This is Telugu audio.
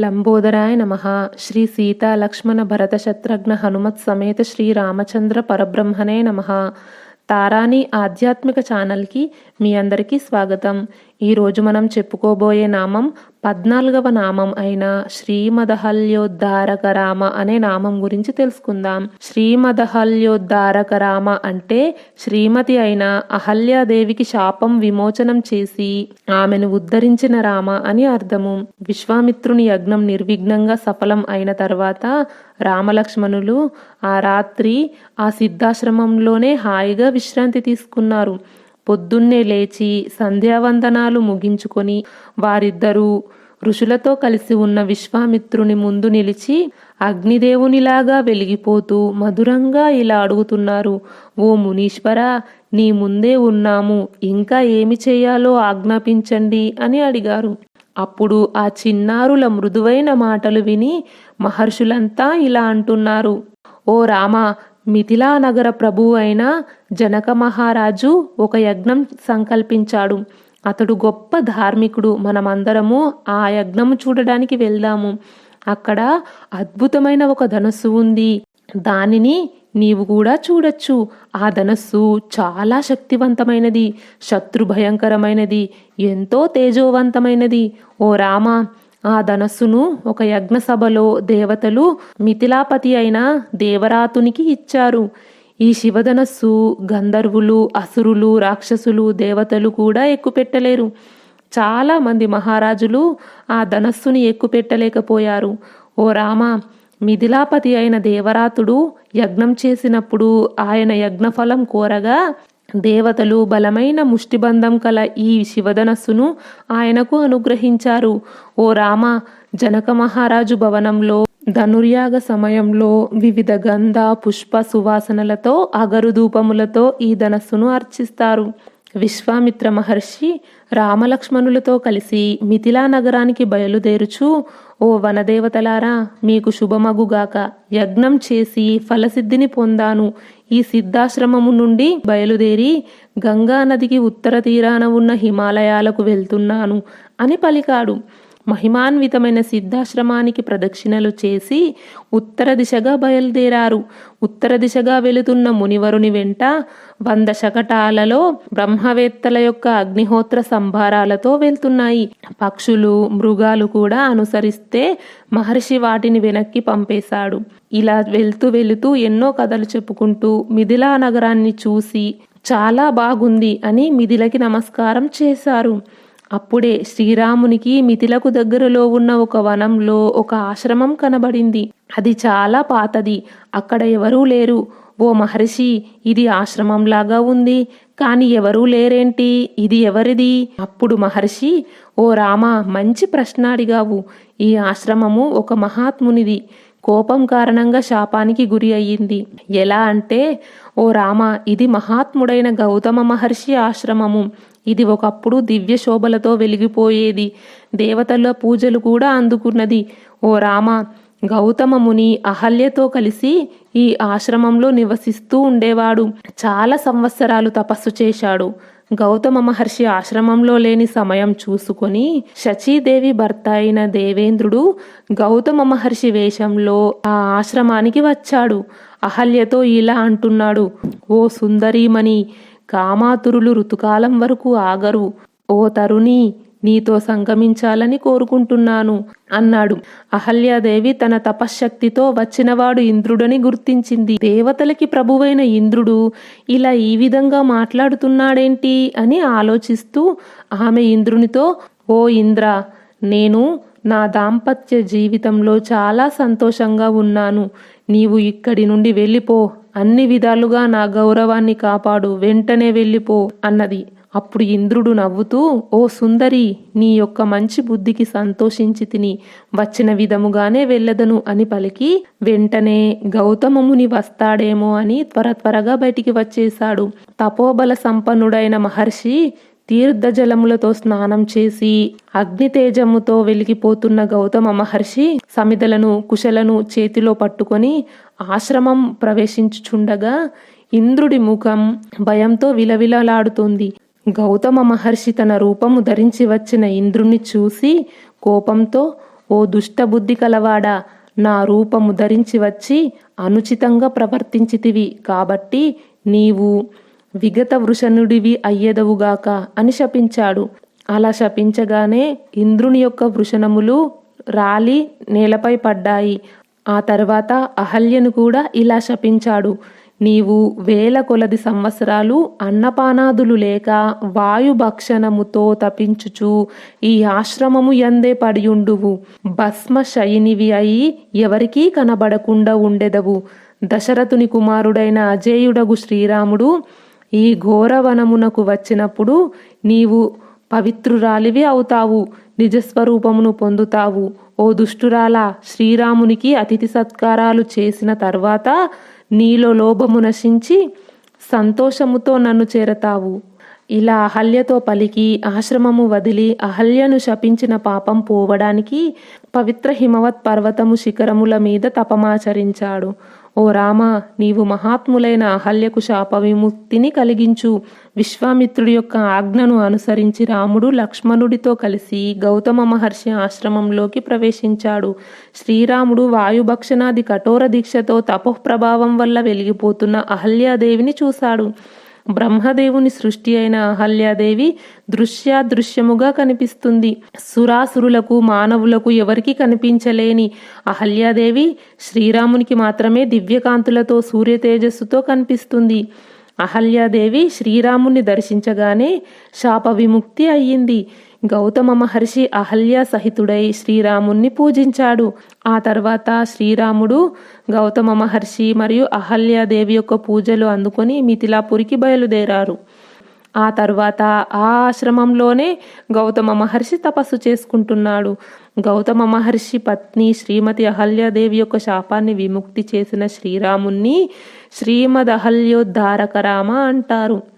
లంబోదరాయ నమ. శ్రీ సీతా లక్ష్మణ భరత శత్రుఘ్న హనుమత్ సమేత శ్రీ రామచంద్ర పరబ్రహ్మణే నమ. తారాని ఆధ్యాత్మిక ఛానల్కి మీ అందరికీ స్వాగతం. ఈరోజు మనం చెప్పుకోబోయే నామం పద్నాలుగవ నామం అయిన శ్రీమదహల్యోద్ధారక రామ అనే నామం గురించి తెలుసుకుందాం. శ్రీమదహల్యోద్ధారక రామ అంటే శ్రీమతి అయిన అహల్యాదేవికి శాపం విమోచనం చేసి ఆమెను ఉద్ధరించిన రామ అని అర్థము. విశ్వామిత్రుని యజ్ఞం నిర్విఘ్నంగా సఫలం అయిన తర్వాత రామలక్ష్మణులు ఆ రాత్రి ఆ సిద్ధాశ్రమంలోనే హాయిగా విశ్రాంతి తీసుకున్నారు. పొద్దున్నే లేచి సంధ్యావందనాలు ముగించుకొని వారిద్దరూ ఋషులతో కలిసి ఉన్న విశ్వామిత్రుని ముందు నిలిచి అగ్నిదేవునిలాగా వెలిగిపోతూ మధురంగా ఇలా అడుగుతున్నారు ఓ మునీశ్వర నీ ముందే ఉన్నాము ఇంకా ఏమి చేయాలో ఆజ్ఞాపించండి అని అడిగారు. అప్పుడు ఆ చిన్నారుల మృదువైన మాటలు విని మహర్షులంతా ఇలా అంటున్నారు ఓ రామ మిథిలా నగర ప్రభువు అయిన జనక మహారాజు ఒక యజ్ఞం సంకల్పించాడు. అతడు గొప్ప ధార్మికుడు. మనమందరము ఆ యజ్ఞము చూడడానికి వెళ్దాము. అక్కడ అద్భుతమైన ఒక ధనస్సు ఉంది. దానిని నీవు కూడా చూడొచ్చు. ఆ ధనస్సు చాలా శక్తివంతమైనది. శత్రు భయంకరమైనది. ఎంతో తేజోవంతమైనది. ఓ రామ ఆ ధనస్సును ఒక యజ్ఞసభలో దేవతలు మిథిలాపతి అయిన దేవరాతునికి ఇచ్చారు. ఈ శివధనస్సు గంధర్వులు అసురులు రాక్షసులు దేవతలు కూడా ఎక్కుపెట్టలేరు. చాలా మంది మహారాజులు ఆ ధనస్సుని ఎక్కుపెట్టలేకపోయారు. ఓ రామ మిథిలాపతి అయిన దేవరాతుడు యజ్ఞం చేసినప్పుడు ఆయన యజ్ఞఫలం కోరగా దేవతలు బలమైన ముష్టిబంధం కల ఈ శివధనస్సును ఆయనకు అనుగ్రహించారు. ఓ రామ జనక మహారాజు భవనంలో ధనుర్యాగ సమయంలో వివిధ గంధ పుష్ప సువాసనలతో అగరుధూపములతో ఈ ధనస్సును అర్చిస్తారు. విశ్వామిత్ర మహర్షి రామలక్ష్మణులతో కలిసి మిథిలా నగరానికి బయలుదేరుచు ఓ వనదేవతలారా మీకు శుభమగుగాక. యజ్ఞం చేసి ఫలసిద్ధిని పొందాను. ఈ సిద్ధాశ్రమము నుండి బయలుదేరి గంగా నదికి ఉత్తర తీరాన ఉన్న హిమాలయాలకు వెళ్తున్నాను అని పలికాడు. మహిమాన్వితమైన సిద్ధాశ్రమానికి ప్రదక్షిణలు చేసి ఉత్తర దిశగా బయలుదేరారు. ఉత్తర దిశగా వెళుతున్న మునివరుని వెంట వంద శకటాలలో బ్రహ్మవేత్తల యొక్క అగ్నిహోత్ర సంభారాలతో వెళ్తున్నాయి. పక్షులు మృగాలు కూడా అనుసరిస్తే మహర్షి వాటిని వెనక్కి పంపేశాడు. ఇలా వెళ్తూ వెళుతూ ఎన్నో కథలు చెప్పుకుంటూ మిథిలా నగరాన్ని చూసి చాలా బాగుంది అని మిథిలకి నమస్కారం చేశారు. అప్పుడే శ్రీరామునికి మిథిలకు దగ్గరలో ఉన్న ఒక వనంలో ఒక ఆశ్రమం కనబడింది. అది చాలా పాతది. అక్కడ ఎవరూ లేరు. ఓ మహర్షి ఇది ఆశ్రమంలాగా ఉంది. కాని ఎవరూ లేరేంటి? ఇది ఎవరిది? అప్పుడు మహర్షి ఓ రామ మంచి ప్రశ్న అడిగావు. ఈ ఆశ్రమము ఒక మహాత్మునిది. కోపం కారణంగా శాపానికి గురి అయ్యింది. ఎలా అంటే ఓ రామ ఇది మహాత్ముడైన గౌతమ మహర్షి ఆశ్రమము. ఇది ఒకప్పుడు దివ్య శోభలతో వెలిగిపోయేది. దేవతల పూజలు కూడా అందుకున్నది. ఓ రామ గౌతమ ముని అహల్యతో కలిసి ఈ ఆశ్రమంలో నివసిస్తూ ఉండేవాడు. చాలా సంవత్సరాలు తపస్సు చేశాడు. గౌతమ మహర్షి ఆశ్రమంలో లేని సమయం చూసుకొని శచీదేవి భర్త అయిన దేవేంద్రుడు గౌతమ మహర్షి వేషంలో ఆ ఆశ్రమానికి వచ్చాడు. అహల్యతో ఇలా అంటున్నాడు ఓ సుందరీమణి కామాతురులు ఋతుకాలం వరకు ఆగరు. ఓ తరుణి నీతో సంగమించాలని కోరుకుంటున్నాను అన్నాడు. అహల్యాదేవి తన తపశ్శక్తితో వచ్చినవాడు ఇంద్రుడని గుర్తించింది. దేవతలకి ప్రభువైన ఇంద్రుడు ఇలా ఈ విధంగా మాట్లాడుతున్నాడేంటి అని ఆలోచిస్తూ ఆమె ఇంద్రునితో ఓ ఇంద్ర నేను నా దాంపత్య జీవితంలో చాలా సంతోషంగా ఉన్నాను. నీవు ఇక్కడి నుండి వెళ్ళిపో. అన్ని విధాలుగా నా గౌరవాన్ని కాపాడు వెంటనే వెళ్ళిపో అన్నది. అప్పుడు ఇంద్రుడు నవ్వుతూ ఓ సుందరి నీ యొక్క మంచి బుద్ధికి సంతోషించి తిని వచ్చిన విధముగానే వెళ్ళదను అని పలికి. వెంటనే గౌతమముని వస్తాడేమో అని త్వర త్వరగా బయటికి వచ్చేశాడు. తపోబల సంపన్నుడైన మహర్షి తీర్థజలములతో స్నానం చేసి అగ్నితేజముతో వెలిగిపోతున్న గౌతమ మహర్షి సమిదలను కుశలను చేతిలో పట్టుకొని ఆశ్రమం ప్రవేశించుచుండగా ఇంద్రుడి ముఖం భయంతో విలవిలలాడుతుంది. గౌతమ మహర్షి తన రూపము ధరించి వచ్చిన ఇంద్రుణ్ణి చూసి కోపంతో ఓ దుష్టబుద్ధి కలవాడా నా రూపము ధరించి వచ్చి అనుచితంగా ప్రవర్తించితివి. కాబట్టి నీవు విగత వృషణుడివి అయ్యేదవుగాక అని శపించాడు. అలా శపించగానే ఇంద్రుని యొక్క వృషణములు రాలి నేలపై పడ్డాయి. ఆ తర్వాత అహల్యను కూడా ఇలా శపించాడు. నీవు వేల కొలది సంవత్సరాలు అన్నపానాదులు లేక వాయుభక్షణముతో తపించుచు ఈ ఆశ్రమము ఎందే పడియుండువు. భస్మ శయినివి అయి ఎవరికీ కనబడకుండా ఉండెదవు. దశరథుని కుమారుడైన అజేయుడగు శ్రీరాముడు ఈ ఘోరవనమునకు వచ్చినప్పుడు నీవు పవిత్రురాలివి అవుతావు నిజస్వరూపమును పొందుతావు. ఓ దుష్టురాల శ్రీరామునికి అతిథి సత్కారాలు చేసిన తర్వాత నీలో లోభము నశించి సంతోషముతో నన్ను చేరతావు. ఇలా అహల్యతో పలికి ఆశ్రమము వదిలి అహల్యను శపించిన పాపం పోవడానికి పవిత్ర హిమవత్ పర్వతము శిఖరముల మీద తపమాచరించాడు. ఓ రామ నీవు మహాత్ములైన అహల్యకు శాప విముక్తిని కలిగించు. విశ్వామిత్రుడి యొక్క ఆజ్ఞను అనుసరించి రాముడు లక్ష్మణుడితో కలిసి గౌతమ మహర్షి ఆశ్రమంలోకి ప్రవేశించాడు. శ్రీరాముడు వాయుభక్షణాది కఠోర దీక్షతో తపోప్రభావం వల్ల వెలిగిపోతున్న అహల్యాదేవిని చూశాడు. బ్రహ్మదేవుని సృష్టి అయిన అహల్యాదేవి దృశ్యాదృశ్యముగా కనిపిస్తుంది. సురాసురులకు మానవులకు ఎవరికీ కనిపించలేని అహల్యాదేవి శ్రీరామునికి మాత్రమే దివ్యకాంతులతో సూర్య తేజస్సుతో కనిపిస్తుంది. అహల్యాదేవి శ్రీరాముని దర్శించగానే శాప విముక్తి అయ్యింది. గౌతమ మహర్షి అహల్య సహితుడై శ్రీరాముణ్ణి పూజించాడు. ఆ తర్వాత శ్రీరాముడు గౌతమ మహర్షి మరియు అహల్యాదేవి యొక్క పూజలు అందుకొని మిథిలాపురికి బయలుదేరారు. ఆ తర్వాత ఆ ఆశ్రమంలోనే గౌతమ మహర్షి తపస్సు చేసుకుంటున్నాడు. గౌతమ మహర్షి పత్ని శ్రీమతి అహల్యాదేవి యొక్క శాపాన్ని విముక్తి చేసిన శ్రీరాముణ్ణి శ్రీమద్ అహల్యోద్ధారక రామ అంటారు.